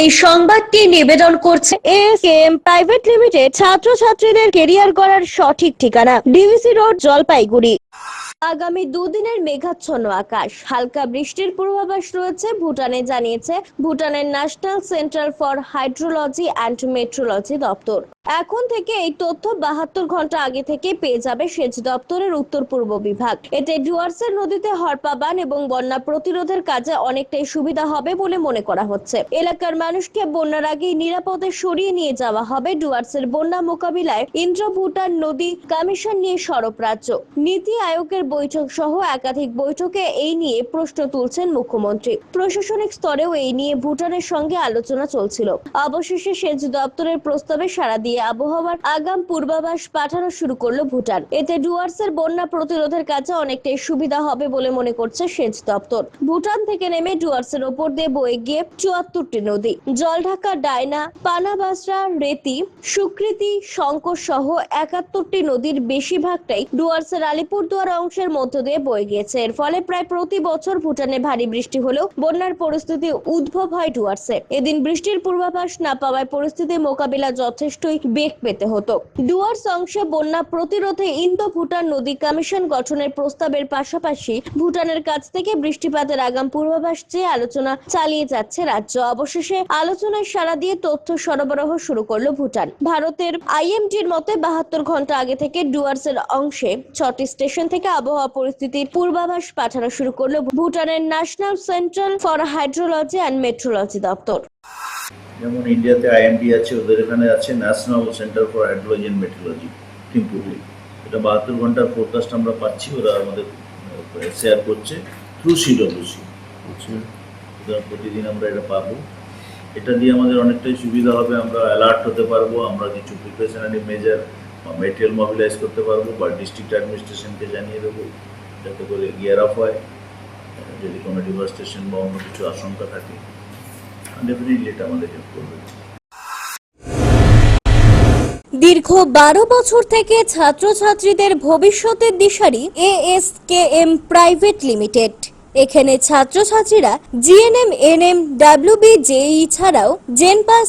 এই সংবাদটি নিবেদন করছে? এস এম প্রাইভেট লিমিটেড ছাত্রছাত্রীদের কেরিয়ার করার সঠিক ঠিকানা ডিভিসি রোড জলপাইগুড়ি। আগামী দুদিনের মেঘাচ্ছন্ন আকাশ। হালকা বৃষ্টির পূর্বাভাস রয়েছে ভুটানে জানিয়েছে ভুটানের national centre for hydrology and metrology দপ্তর। এখন থেকে এই তথ্য বাহাত্তর ঘণ্টা আগে থেকে পেয়ে যাবে সেচ দপ্তরের উত্তর পূর্ব বিভাগ। এতে ডুয়ার্সের নদীতে হরপাবান এবং বন্যা প্রতিরোধের কাজে অনেকটাই সুবিধা হবে বলে মনে করা হচ্ছে। এলাকার মানুষকে বন্যার আগেই নিরাপদে সরিয়ে নিয়ে যাওয়া হবে ডুয়ার্সের বন্যা মোকাবিলায় ইন্দ্র ভুটান নদী কমিশন নিয়ে সরব রাজ্য। নীতি আয়োগের বৈঠক সহ একাধিক বৈঠকে এই নিয়ে প্রশ্ন তুলছেন মুখ্যমন্ত্রী। প্রশাসনিক স্তরেও এই নিয়ে ভুটানের সঙ্গে আলোচনা চলছিল। অবশেষে সেচ দপ্তরের প্রস্তাবে সাড়া দিয়ে আবহাওয়ার আগাম পূর্বাভাস পাঠানো শুরু করল ভুটান। এতে ডুয়ার্সের বন্যা প্রতিরোধের কাজে অনেকটাই সুবিধা হবে বলে মনে করছে সেচ দপ্তর। ভুটান থেকে নেমে ডুয়ার্সের ওপর দিয়ে বয়ে গিয়ে চুয়াত্তরটি নদী। জলঢাকা, ডায়না, পানাবাসরা, রেতি, সুকৃতি, শঙ্কর সহ একাত্তরটি নদীর বেশিরভাগটাই ডুয়ার্সের আলিপুরদুয়ার অংশের মধ্য দিয়ে বয়ে গিয়েছে। এর ফলে প্রায় প্রতি বছর ভুটানে ভারী বৃষ্টি হলেও বন্যার পরিস্থিতি উদ্ভব হয় ডুয়ার্সে। এদিন বৃষ্টির পূর্বাভাস না পাওয়ায় পরিস্থিতি মোকাবিলা যথেষ্টই বেগ পেতে হতো। ডুয়ার্স অংশে বন্যা প্রতিরোধে ইন্দো ভুটান নদী কমিশন গঠনের প্রস্তাবের পাশাপাশি ভুটানের কাছ থেকে বৃষ্টিপাতের আগাম পূর্বাভাস চেয়ে আলোচনা চালিয়ে যাচ্ছে রাজ্য। অবশেষে আলোচনায় সাড়া দিয়ে তথ্য সরবরাহ শুরু করল ভুটান। ভারতের আইএমডির মতে বাহাত্তর ঘণ্টা আগে থেকে ডুয়ার্সের অংশে ছটি স্টেশন থেকে আবহাওয়া পরিস্থিতির পূর্বাভাস পাঠানো শুরু করল ভুটানের national central for hydrology and metrology দপ্তর। যেমন ইন্ডিয়াতে আইএমডি আছে ওদের এখানে আছে national centre for hydrology and metrology থিম্পুতে এটা বাহাত্তর ঘণ্টার ফোরকাস্ট আমরা পাচ্ছি ওরা আমাদের শেয়ার করছে থ্রু সিডব্লিউসি সুতরাং প্রতিদিন আমরা এটা পাবো। এটা দিয়ে আমাদের অনেকটাই সুবিধা হবে আমরা অ্যালার্ট হতে পারব আমরা কিছু প্রিপারেশনারি মেজার বা মেটেরিয়াল মোবিলাইজ করতে পারব বা ডিস্ট্রিক্ট অ্যাডমিনিস্ট্রেশনকে জানিয়ে দেবো যাতে করে গিয়ার আপ হয় যদি কোনো ডিভাস্টেশন বা অন্য কিছু আশঙ্কা থাকে। ডেফিনেটলি এটা আমাদের হেল্প করবে। দীর্ঘ বারো বছর থেকে ছাত্রছাত্রীদের ভবিষ্যতের দিশারি এ S K M private limited এখানে ছাত্রছাত্রীরা GNM N NM WB JE ছাড়াও জেনপাস